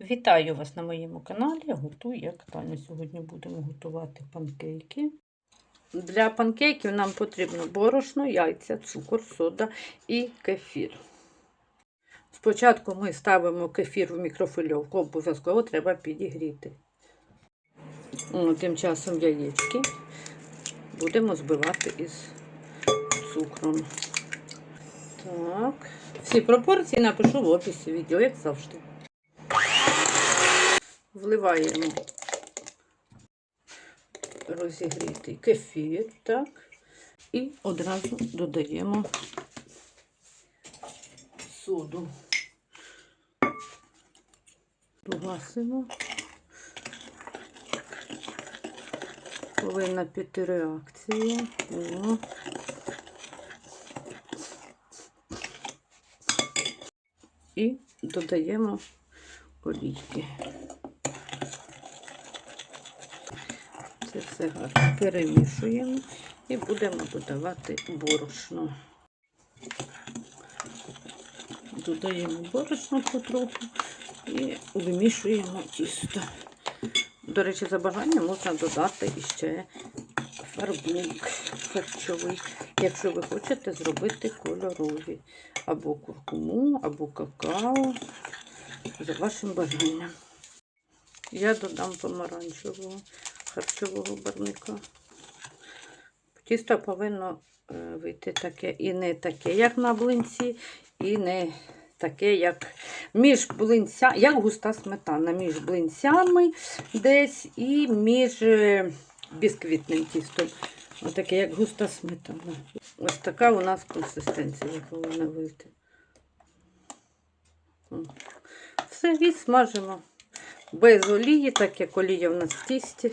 Вітаю вас на моєму каналі. Готую як Таня. Сьогодні будемо готувати панкейки. Для панкейків нам потрібно борошно, яйця, цукор, сода і кефір. Спочатку ми ставимо кефір в мікрофильовку, обов'язково треба підігріти. О, Тим часом яєчки будемо збивати із цукром. Так. Всі пропорції напишу в описі відео, як завжди. Вливаємо розігрітий кефір, так, і одразу додаємо соду. Погасимо. Повинна піти реакція. О. І додаємо олійки. Це все гарно перемішуємо і будемо додавати борошно. Додаємо борошно потроху і вимішуємо тісто. До речі, за бажанням можна додати іще фарбник харчовий, якщо ви хочете зробити кольорові. Або куркуму, або какао, за вашим бажанням. Я додам помаранчевого харчового барника. Тісто повинно е, вийти таке і не таке, як на блинці, і не таке, як між блинця, як густа сметана, між блинцями десь і між е, бісквітним тістом. Отаке, як густа сметана. Ось така у нас консистенція повинна вийти. Все, і смажимо без олії, так як олія в нас в тісті.